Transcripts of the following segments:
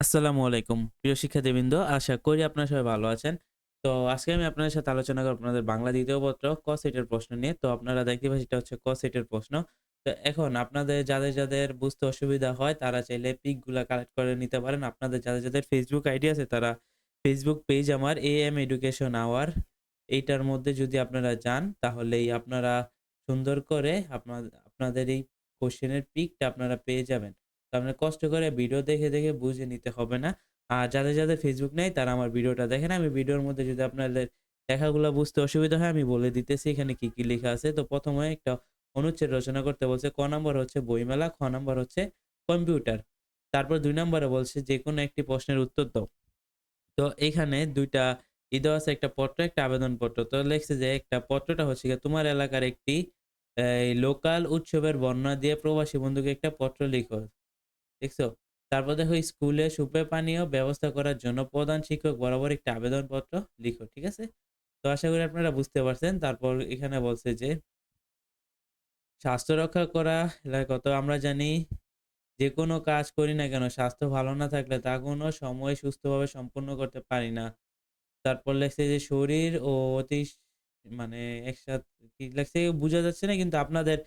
আসসালামু আলাইকুম। প্রিয় শিক্ষার্থীবৃন্দ, আশা করি আপনারা সবাই ভালো আছেন। তো আজকে আমি আপনাদের সাথে আলোচনা করব আপনাদের বাংলা দ্বিতীয় পত্র ক সেটের প্রশ্ন নিয়ে। তো আপনারা দেখতে পাচ্ছেন এটা হচ্ছে ক সেটের প্রশ্ন। তো এখন আপনাদের যাদের যাদের বুঝতে অসুবিধা হয়, তারা চাইলে পিকগুলা কালেক্ট করে নিতে পারেন। আপনাদের যাদের যাদের ফেসবুক আইডি আছে, তারা ফেসবুক পেজ আমার এ এম এডুকেশন আওয়ার এইটার মধ্যে যদি আপনারা যান, তাহলেই আপনারা সুন্দর করে আপনাদের আপনাদের এই কোশ্চেনের পিকটা আপনারা পেয়ে যাবেন। আপনার কষ্ট করে ভিডিও দেখে দেখে বুঝে নিতে হবে না। আর যাদের যাদের ফেসবুক নেই, তারা আমার ভিডিওটা দেখেন। আমি ভিডিওর মধ্যে যদি আপনাদের লেখাগুলো বুঝতে অসুবিধা হয়, আমি বলে দিতেছি এখানে কি কি লেখা আছে। তো প্রথমে একটা অনুচ্ছেদ রচনা করতে বলছে, ক নম্বর হচ্ছে বইমেলা, খ নম্বর হচ্ছে কম্পিউটার। তারপর দুই নম্বরে বলছে যে কোনো একটি প্রশ্নের উত্তর দাও। তো এখানে দুইটা ই দেওয়া আছে, একটা পত্র, একটা আবেদনপত্র। তো লেখছে যে, একটা পত্রটা হচ্ছে তোমার এলাকার একটি লোকাল উৎসবের বর্ণনা দিয়ে প্রবাসী বন্ধুকে একটা পত্র লিখো। দেখছ? তারপর দেখো, স্কুলে সুপে পানীয় ব্যবস্থা করার জন্য প্রধান শিক্ষক বরাবর একটা আবেদনপত্র লিখো, ঠিক আছে? তো আশা করি আপনারা বুঝতে পারছেন। তারপর এখানে বলছে যে স্বাস্থ্য রক্ষা করা কত আমরা জানি যে কোনো কাজ করি না কেন, স্বাস্থ্য ভালো না থাকলে তা কোনো সময় সুস্থভাবে সম্পূর্ণ করতে পারি না। তারপর লেখছে যে, শরীর ও অতি মানে একসাথে, কি লেখছে? বোঝা যাচ্ছে না, কিন্তু আপনাদের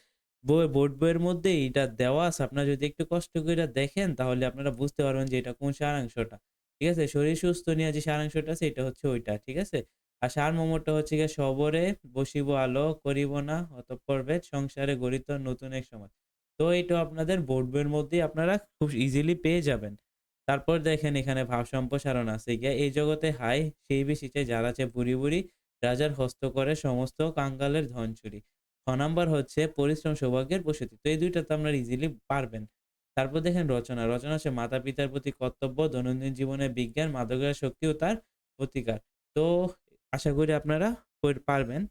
বই, বোর্ড বইয়ের মধ্যে এটা দেওয়া আছে। আপনারা যদি একটু কষ্ট করে দেখেন, তাহলে আপনারা বুঝতে পারবেন যে এটা কোন সারাংশটা। ঠিক আছে? শরীর সুস্থ নিয়ে যে সারাংশটা আছে, এটা হচ্ছে ওইটা। ঠিক আছে? আর সার সারমর্মটা হচ্ছে গিয়ে সবরে বসিব আলো করিব না, অতঃপর ভেদ সংসারে গড়িত নতুন এক সমাজ। তো এটা আপনাদের বোর্ড বইয়ের মধ্যেই আপনারা খুব ইজিলি পেয়ে যাবেন। তারপর দেখেন এখানে ভাব সম্প্রসারণ আছে গিয়া, এই জগতে হাই সেই বেশিতে যারা আছে বুড়ি বুড়ি, রাজার হস্ত করে সমস্ত কাঙ্গালের ধন চুরি ছ নাম্বার হচ্ছে পরিশ্রম সৌভাগ্যের প্রসূতি। তো এই দুইটা তো আপনারা ইজিলি পারবেন। তারপর দেখেন রচনা। রচনা হচ্ছে মাতা পিতার প্রতি কর্তব্য, দৈনন্দিন জীবনে বিজ্ঞান, মাদকের শক্তি ও তার প্রতিকার। তো আশা করি আপনারা পারবেন।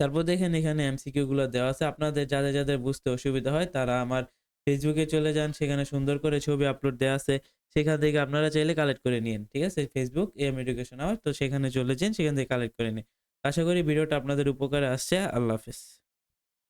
তারপর দেখেন এখানে এমসিকিউ গুলো দেওয়া আছে। আপনাদের যাদের যাদের বুঝতে অসুবিধা হয়, তারা আমার ফেসবুকে চলে যান। সেখানে সুন্দর করে ছবি আপলোড দেওয়া আছে। সেখান থেকে আপনারা চাইলে কালেক্ট করে নিন ঠিক আছে? ফেসবুক এম এডুকেশন আওয়ার তো সেখানে চলে যান। সেখান থেকে কালেক্ট করে নিন। আশা করি ভিডিওটা আপনাদের উপকারে আসছে। আল্লাহ হাফিজ।